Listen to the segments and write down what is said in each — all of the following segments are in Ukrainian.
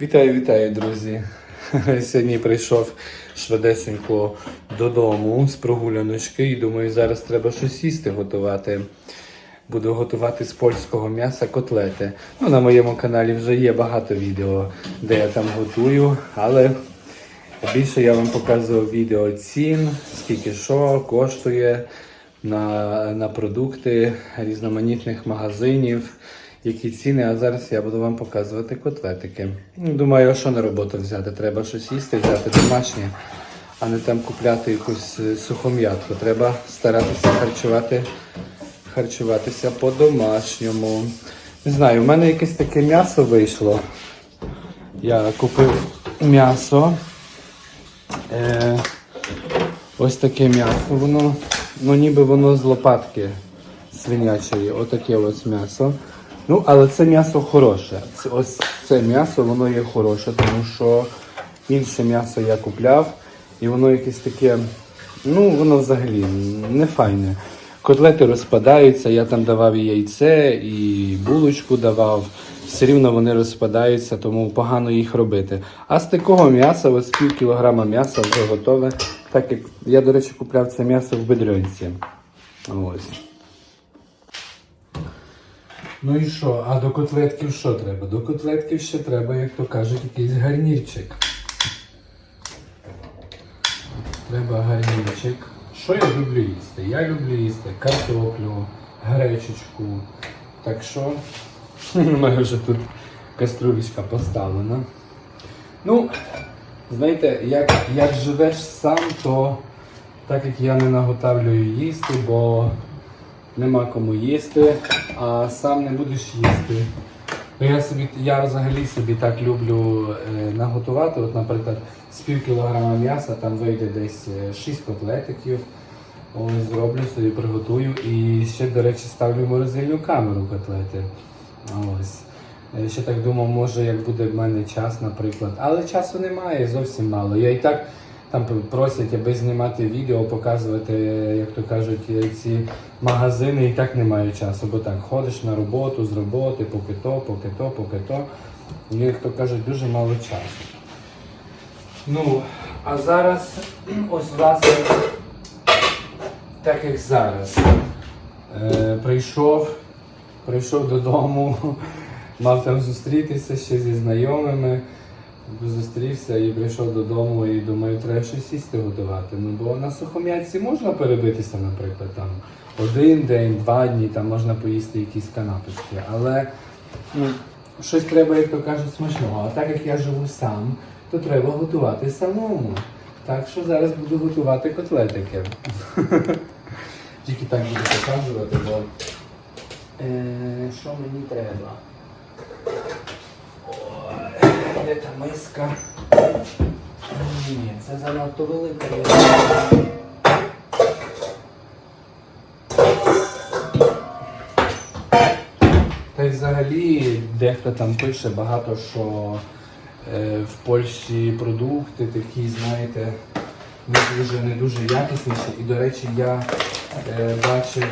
Вітаю, вітаю, друзі. Сьогодні прийшов швидесенько додому з прогуляночки і думаю, зараз треба щось їсти готувати. Буду готувати з польського м'яса котлети. Ну, на моєму каналі вже є багато відео, де я там готую, але більше я вам показував відео цін, скільки що коштує на, на продукти різноманітних магазинів, які ціни. А зараз я буду вам показувати котлетики. Думаю, що на роботу взяти? Треба щось їсти, взяти домашнє, а не там купляти якусь е, сухом'ятку. Треба старатися харчувати, харчуватися по-домашньому. Не знаю, у мене якесь таке м'ясо вийшло. Я купив м'ясо. Е, ось таке м'ясо. Воно, ну ніби воно з лопатки свинячої. Отаке ось м'ясо. Ну, але це м'ясо хороше. Це, ось це м'ясо, воно є хороше, тому що інше м'ясо я купляв, і воно якесь таке, ну, воно взагалі не файне. Котлети розпадаються, я там давав і яйце, і булочку давав. Все рівно вони розпадаються, тому погано їх робити. А з такого м'яса, ось пів кілограма м'яса вже готове. Так як я, до речі, купляв це м'ясо в бедренці. Ось. Ну і що? А до котлетків що треба? До котлетків ще треба, як то кажуть, якийсь гарнірчик. Треба гарнірчик. Що я люблю їсти? Я люблю їсти картоплю, гречечку. Так що у мене вже тут каструлечка поставлена. Ну, знаєте, як, як живеш сам, то так як я не наготавлюю їсти, бо нема кому їсти, а сам не будеш їсти. Я, собі, я взагалі собі так люблю е, наготувати. От, наприклад, з пів кілограма м'яса там вийде десь 6 котлетиків. Ось зроблю собі, приготую. І ще, до речі, ставлю морозильну камеру котлети. Ось. Я ще так думав, може, як буде в мене час, наприклад. Але часу немає, зовсім мало. Я і так там просять, аби знімати відео, показувати, як то кажуть, ці магазини, і так немає часу, бо так ходиш на роботу, з роботи, поки то, поки то, поки то. І, як то кажуть, дуже мало часу. Ну, а зараз ось власне, так як зараз. Е, прийшов, прийшов додому, мав там зустрітися ще зі знайомими. Зустрівся і прийшов додому і думаю, треба щось їсти готувати. Ну бо на сухом'ятці можна перебитися, наприклад, там один день, два дні, там можна поїсти якісь канапочки. Але ну, щось треба, як то кажуть, смачного. А так як я живу сам, то треба готувати самому. Так що зараз буду готувати котлетики. Тільки так буду показувати, бо е, що мені треба? Де та миска? Ні, це занадто велика. Та й взагалі дехто там пише багато, що е, в Польщі продукти такі, знаєте, не дуже, не дуже якісніші. І, до речі, я е, бачив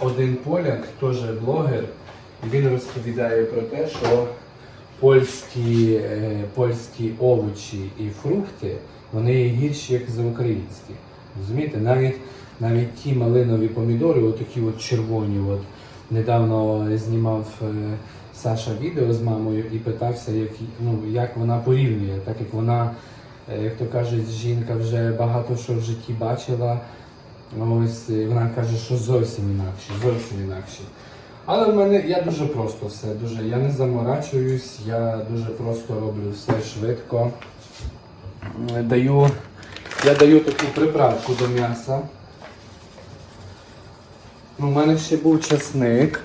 один поляк, теж блогер, і він розповідає про те, що польські, е, польські овочі і фрукти, вони є гірші, як за українські. Розумієте, навіть, навіть ті малинові помідори, отакі от червоні. От, недавно знімав е, Саша відео з мамою і питався, як, ну, як вона порівнює, так як вона, е, як то кажуть, жінка вже багато що в житті бачила. Ось вона каже, що зовсім інакше, зовсім інакше. Але в мене я дуже просто все, дуже я не заморачуюсь, я дуже просто роблю все швидко. Даю, я даю таку приправку до м'яса. У мене ще був часник,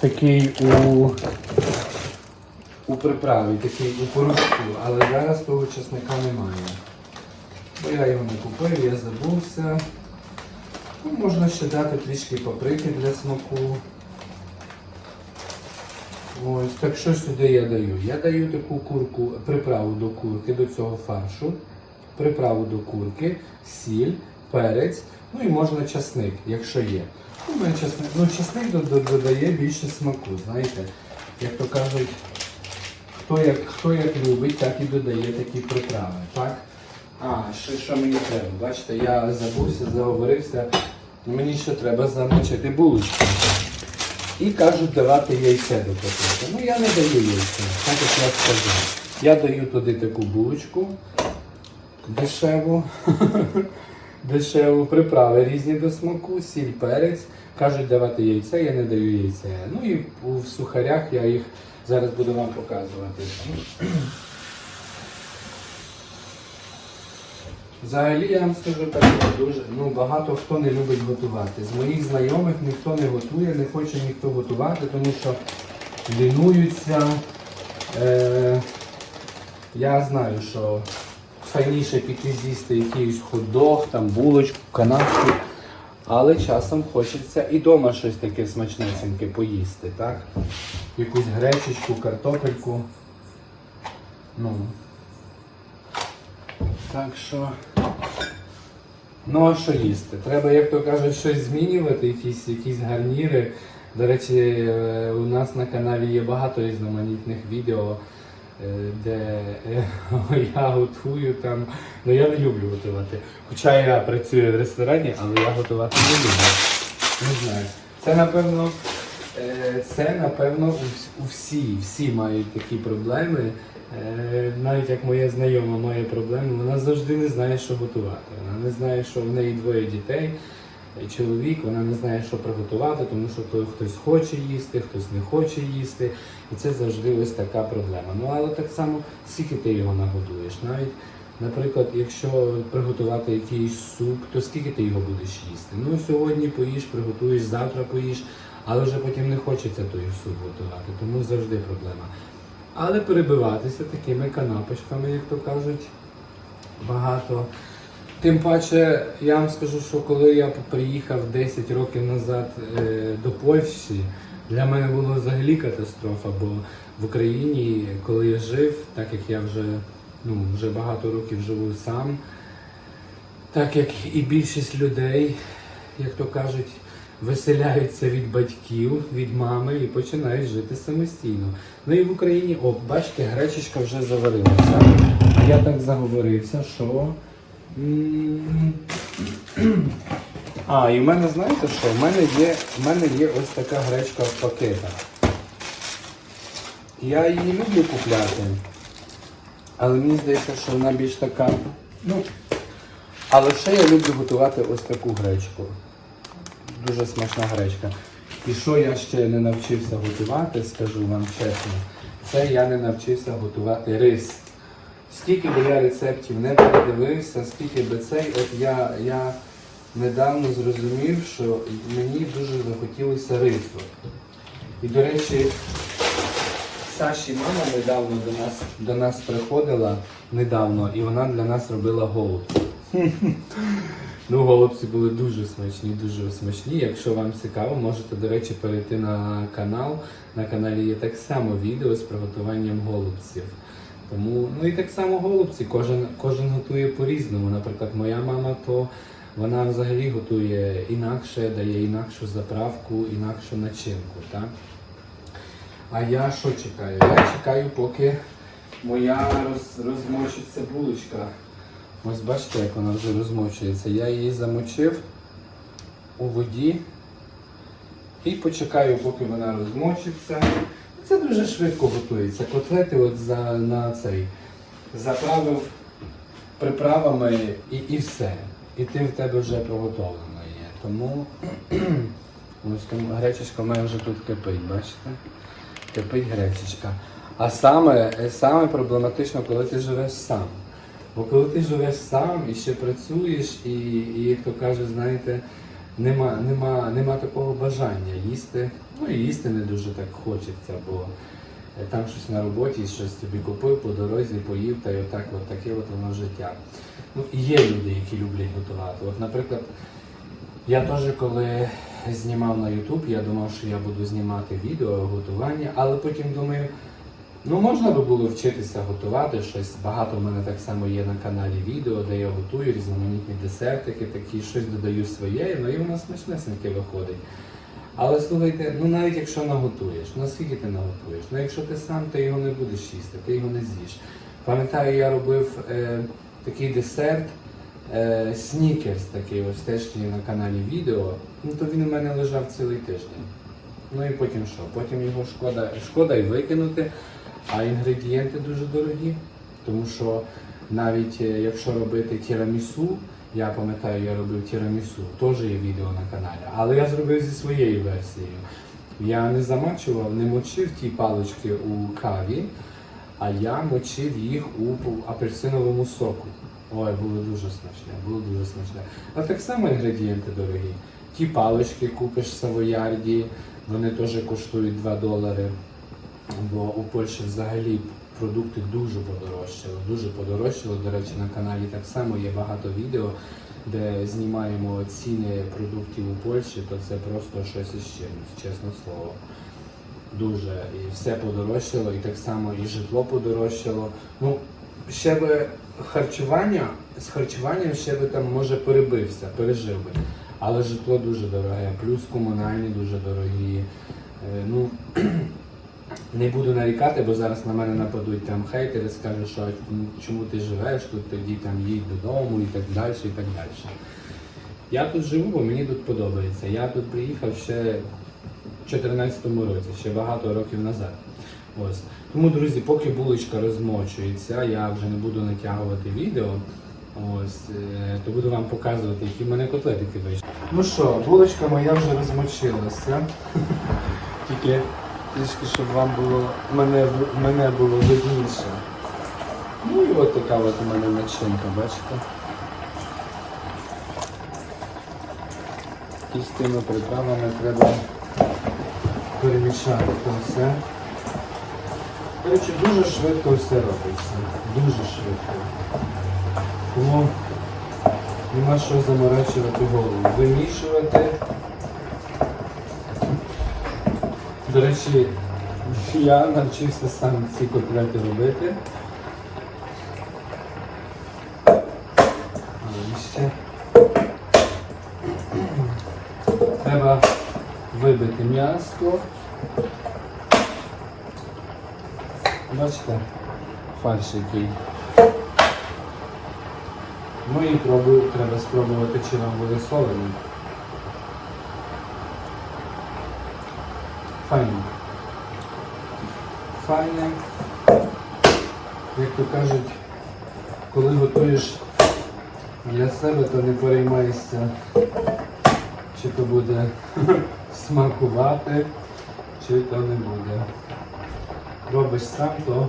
такий у, у приправі, такий у порошку, але зараз того часника немає. Бо я його не купив, я забувся. Ну, можна ще дати трішки паприки для смаку. Ось, так що сюди я даю? Я даю таку курку, приправу до курки, до цього фаршу, приправу до курки, сіль, перець, ну і можна часник, якщо є. Ну, мене часник, ну, часник до- до- додає більше смаку, знаєте. Як то кажуть, хто як, хто як любить, так і додає такі приправи, так? А, ще що мені треба? Бачите, я забувся, заговорився. Мені ще треба замочити булочку. І кажуть давати яйце до котлети. Ну я не даю яйця, так як я сказав. Я даю туди таку булочку дешеву, дешеву приправи різні до смаку, сіль, перець. Кажуть давати яйце, я не даю яйце. Ну і в сухарях я їх зараз буду вам показувати. Взагалі я вам скажу так, дуже ну, багато хто не любить готувати. З моїх знайомих ніхто не готує, не хоче ніхто готувати, тому що лінуються. Е, я знаю, що файніше піти з'їсти якийсь хот-дог, там булочку, канапку, але часом хочеться і вдома щось таке смачнесеньке поїсти, так? Якусь гречечку, картопельку. Ну. Так що. Ну а що їсти? Треба, як то кажуть, щось змінювати, якісь, якісь гарніри. До речі, е, у нас на каналі є багато різноманітних відео, е, де е, я готую там. Ну я не люблю готувати. Хоча я працюю в ресторані, але я готувати не люблю. Не знаю. Це напевно, це напевно у всі, всі мають такі проблеми. Е, Навіть як моя знайома має проблеми, вона завжди не знає, що готувати. Вона не знає, що в неї двоє дітей, і чоловік, вона не знає, що приготувати, тому що то хтось хоче їсти, хтось не хоче їсти. І це завжди ось така проблема. Ну але так само, скільки ти його нагодуєш. Навіть, наприклад, якщо приготувати якийсь суп, то скільки ти його будеш їсти? Ну сьогодні поїш, приготуєш, завтра поїш, але вже потім не хочеться той суп готувати, тому завжди проблема. Але перебиватися такими канапочками, як то кажуть, багато. Тим паче, я вам скажу, що коли я приїхав 10 років назад е, до Польщі, для мене було взагалі катастрофа, бо в Україні, коли я жив, так як я вже, ну, вже багато років живу сам, так як і більшість людей, як то кажуть, виселяються від батьків, від мами і починають жити самостійно. Ну і в Україні, о, бачите, гречечка вже заварилася. Я так заговорився, що. А, і в мене, знаєте що? В мене є, в мене є ось така гречка в пакетах. Я її люблю купляти, але мені здається, що вона більш така. Ну, але ще я люблю готувати ось таку гречку. Дуже смачна гречка. І що я ще не навчився готувати, скажу вам чесно, це я не навчився готувати рис. Скільки би я рецептів не передивився, скільки би цей, от я, я недавно зрозумів, що мені дуже захотілося рису. І, до речі, Саші мама недавно до нас, до нас приходила недавно, і вона для нас робила голубці. Ну, голубці були дуже смачні, дуже смачні. Якщо вам цікаво, можете, до речі, перейти на канал. На каналі є так само відео з приготуванням голубців. Тому, ну і так само голубці, кожен, кожен готує по-різному. Наприклад, моя мама, то вона взагалі готує інакше, дає інакшу заправку, інакшу начинку. Так? А я що чекаю? Я чекаю, поки моя роз, розмочиться булочка. Ось бачите, як вона вже розмочується. Я її замочив у воді і почекаю, поки вона розмочиться. Це дуже швидко готується. Котлети от за, на цей заправив приправами і, і все. І тим в тебе вже приготовлено є. Тому ось тому гречечка в мене вже тут кипить, бачите? Кипить гречечка. А саме, саме проблематично, коли ти живеш сам. Бо коли ти живеш сам і ще працюєш, і, і як то кажуть, знаєте, нема, нема, нема такого бажання їсти. Ну і їсти не дуже так хочеться, бо е, там щось на роботі, щось собі купив по дорозі, поїв, та й отак, от таке от воно життя. Ну і є люди, які люблять готувати. От, наприклад, я теж коли знімав на YouTube, я думав, що я буду знімати відео готування, але потім думаю, ну можна би було вчитися готувати щось. Багато в мене так само є на каналі відео, де я готую різноманітні десертики, такі щось додаю своє, ну і воно смачнесеньке виходить. Але слухайте, ну навіть якщо наготуєш, ну скільки ти наготуєш? Ну якщо ти сам, ти його не будеш їсти, ти його не з'їш. Пам'ятаю, я робив е, такий десерт, е, снікерс такий, ось теж є на каналі відео. Ну то він у мене лежав цілий тиждень. Ну і потім що? Потім його шкода, шкода і викинути, а інгредієнти дуже дорогі. Тому що навіть е, якщо робити тірамісу, я пам'ятаю, я робив тірамісу, теж є відео на каналі, але я зробив зі своєю версією. Я не замачував, не мочив ті палички у каві, а я мочив їх у апельсиновому соку. Ой, було дуже смачне, було дуже смачне. А так само інгредієнти дорогі. Ті палички купиш в Савоярді, вони теж коштують 2 долари. Бо у Польщі взагалі продукти дуже подорожчали. Дуже подорожчали. До речі, на каналі так само є багато відео, де знімаємо ціни продуктів у Польщі, то це просто щось із чимось, чесне слово. Дуже. І все подорожчало, і так само і житло подорожчало. Ну, ще би харчування, з харчуванням ще би там може перебився, пережив би. Але житло дуже дороге, плюс комунальні дуже дорогі. Е, Ну, не буду нарікати, бо зараз на мене нападуть там хейтери, скажуть, що чому ти живеш тут, тоді там їдь додому і так далі, і так далі. Я тут живу, бо мені тут подобається. Я тут приїхав ще в 2014 році, ще багато років назад. Ось. Тому, друзі, поки булочка розмочується, я вже не буду натягувати відео. Ось, е, то буду вам показувати, які в мене котлетики вийшли. Ну що, булочка моя вже розмочилася. Тільки трішки, щоб вам було мене, мене було видніше. Ну і от така от у мене начинка, бачите? І з тими приправами треба перемішати це все. Речі, дуже швидко все робиться. Дуже швидко. Тому нема що заморачувати голову. Вимішувати. До речі, я навчився сам ці котлети робити. Ще треба вибити м'ясо. Бачите, фарш який. Ну і пробую, треба спробувати, чи нам буде солено. Файно. Файне. Як то кажуть, коли готуєш для себе, то не переймайся, чи то буде смакувати, чи то не буде. Робиш сам, то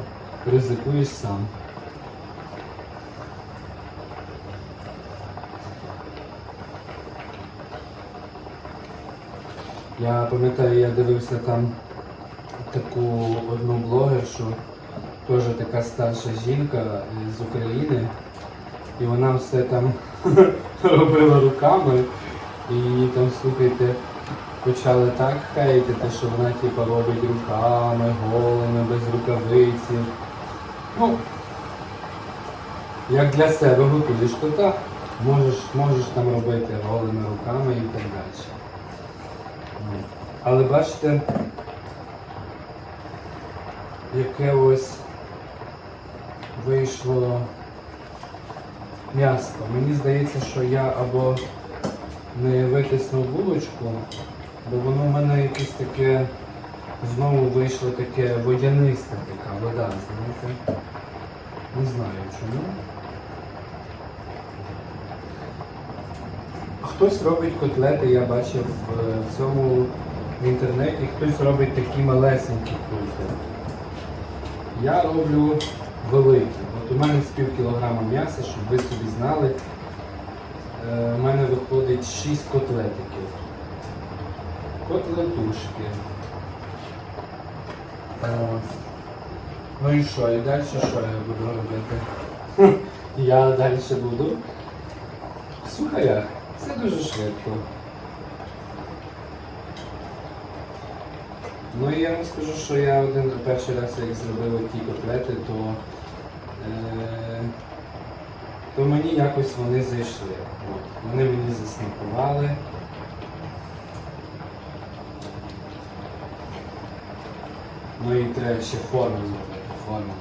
ризикуєш сам. Я пам'ятаю, я дивився там таку одну блогершу, теж така старша жінка з України, і вона все там робила руками, і її там, слухайте, почали так хейтити, що вона типу, робить руками, голими, без рукавиці. Ну, як для себе готуєш, то так. Можеш, можеш там робити голими руками і так далі. Але бачите, яке ось вийшло м'ясо. Мені здається, що я або не витиснув булочку, бо воно в мене якесь таке знову вийшло таке водянисте така вода, знаєте. Не знаю чому. Хтось робить котлети, я бачив в цьому в інтернеті, хтось робить такі малесенькі кульки. Я роблю великі. От у мене з пів кілограма м'яса, щоб ви собі знали. Е, У мене виходить 6 котлетиків. Котлетушки. Е, Ну і що, і далі що я буду робити? Я далі буду. в сухарях. Це дуже швидко. Ну і я вам скажу, що я один до перший раз як зробив ті котлети, то е, то мені якось вони зайшли. Вони мені засмакували. Ну і треба ще форму зробити. Форму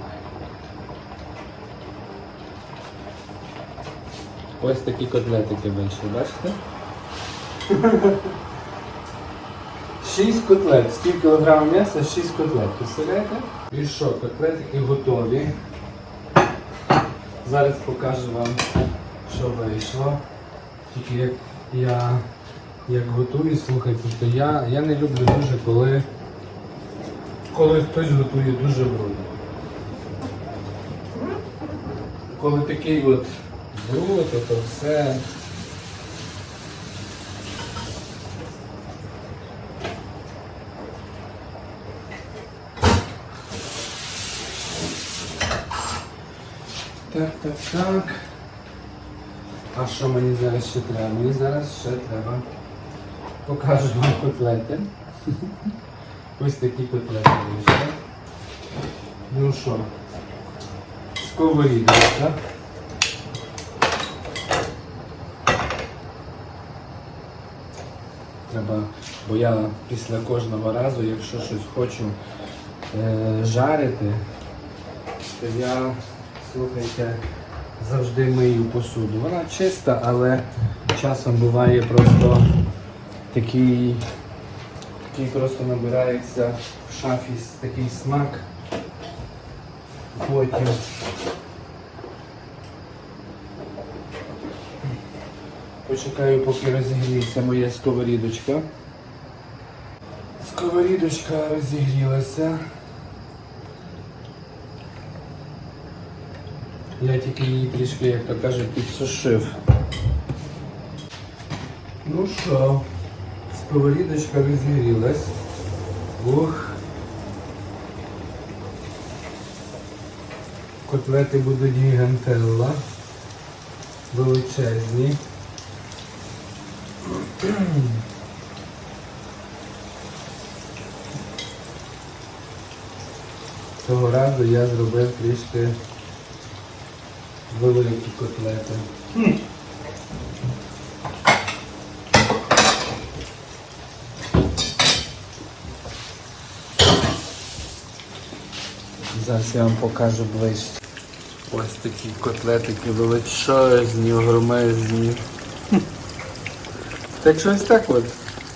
Ось такі котлетики вийшли, бачите? Шість котлет. Скільки кілограм м'яса? Шість котлет. Представляєте? І що, котлетики готові. Зараз покажу вам, що вийшло. Тільки як я як готую, слухайте, то я, я не люблю дуже, коли, коли хтось готує дуже брудно. Коли такий от бруд, то, то все. Так, так, так. А що мені зараз ще треба? Мені зараз ще треба. Покажу вам котлети. Ось такі котлети вийшли. Ну що, сковорідочка. Треба, бо я після кожного разу, якщо щось хочу е, жарити, то я, слухайте, завжди мию посуду. Вона чиста, але часом буває просто такий, такий просто набирається в шафі такий смак. Потім. Почекаю, поки розігріється моя сковорідочка. Сковорідочка розігрілася. Я тільки її трішки, як то кажуть, підсушив. Ну що, сковорідочка розігрілась. Ух. Котлети будуть гігантелла. Величезні. Цього разу я зробив трішки великі котлети. Зараз я вам покажу ближче. Ось такі котлетики величезні, огромезні. Так що ось так от.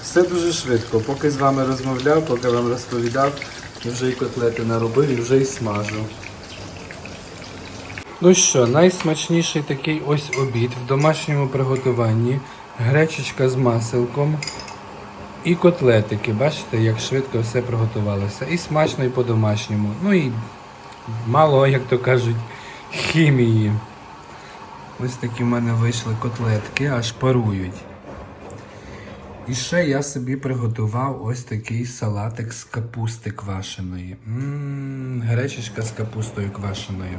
Все дуже швидко. Поки з вами розмовляв, поки вам розповідав, вже і котлети наробив і вже і смажу. Ну що, найсмачніший такий ось обід в домашньому приготуванні. Гречечка з маселком і котлетики. Бачите, як швидко все приготувалося. І смачно, і по-домашньому. Ну і мало, як то кажуть, хімії. Ось такі в мене вийшли котлетки, аж парують. І ще я собі приготував ось такий салатик з капусти квашеної. Ммм, гречечка з капустою квашеною.